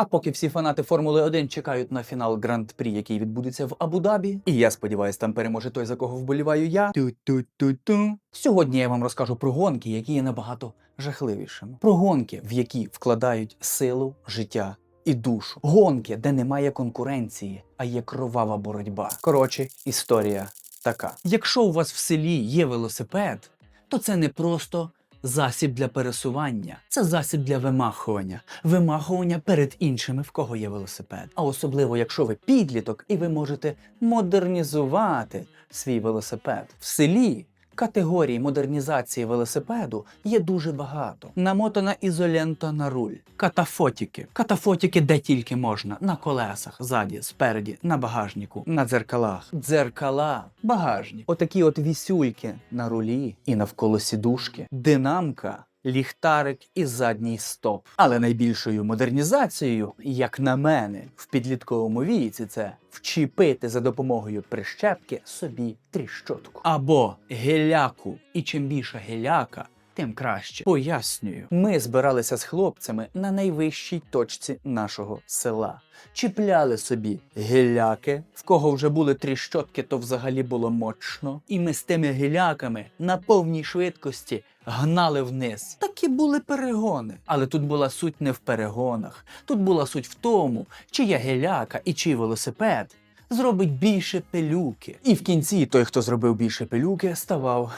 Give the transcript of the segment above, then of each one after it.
А поки всі фанати Формули 1 чекають на фінал Гранд-прі, який відбудеться в Абу-Дабі, і я сподіваюся, там переможе той, за кого вболіваю я. Ту-ту-ту-ту. Сьогодні я вам розкажу про гонки, які є набагато жахливішими. Про гонки, в які вкладають силу, життя і душу. Гонки, де немає конкуренції, а є кровава боротьба. Коротше, історія така: якщо у вас в селі є велосипед, то це не просто засіб для пересування, це засіб для вимахування, вимахування перед іншими, в кого є велосипед. А особливо, якщо ви підліток і ви можете модернізувати свій велосипед в селі. Категорій модернізації велосипеду є дуже багато. Намотана ізолента на руль, катафотіки. Катафотіки де тільки можна: на колесах, ззаді, спереді, на багажнику, на дзеркалах. Дзеркала, багажні. Отакі от вісюльки на рулі і навколо сідушки. Динамка. Ліхтарик і задній стоп. Але найбільшою модернізацією, як на мене, в підлітковому віці це вчіпити за допомогою прищепки собі тріщотку. Або геляку. І чим більше геляка, тим краще. Пояснюю, ми збиралися з хлопцями на найвищій точці нашого села. Чіпляли собі геляки, в кого вже були тріщотки, то взагалі було мощно. І ми з тими геляками на повній швидкості гнали вниз. Такі були перегони. Але тут була суть не в перегонах. Тут була суть в тому, чия геляка і чий велосипед зробить більше пилюки. І в кінці той, хто зробив більше пилюки, ставав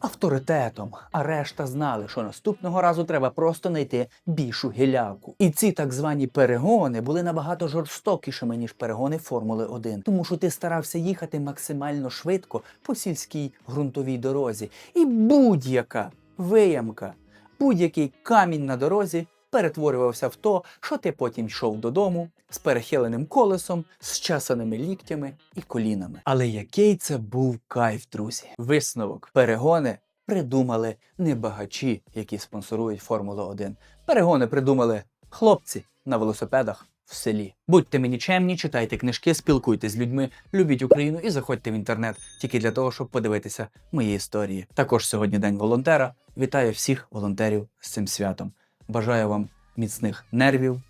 авторитетом. А решта знали, що наступного разу треба просто знайти більшу гіляку. І ці так звані перегони були набагато жорстокішими, ніж перегони Формули 1. Тому що ти старався їхати максимально швидко по сільській ґрунтовій дорозі. І будь-яка виямка, будь-який камінь на дорозі перетворювався в то, що ти потім йшов додому з перехиленим колесом, з часаними ліктями і колінами. Але який це був кайф, друзі? Висновок. Перегони придумали не багачі, які спонсорують Формулу 1. Перегони придумали хлопці на велосипедах. В селі будьте мені чемні, читайте книжки, спілкуйтесь з людьми, любіть Україну і заходьте в інтернет тільки для того, щоб подивитися мої історії. Також сьогодні день волонтера. Вітаю всіх волонтерів з цим святом. Бажаю вам міцних нервів,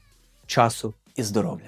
часу і здоров'я.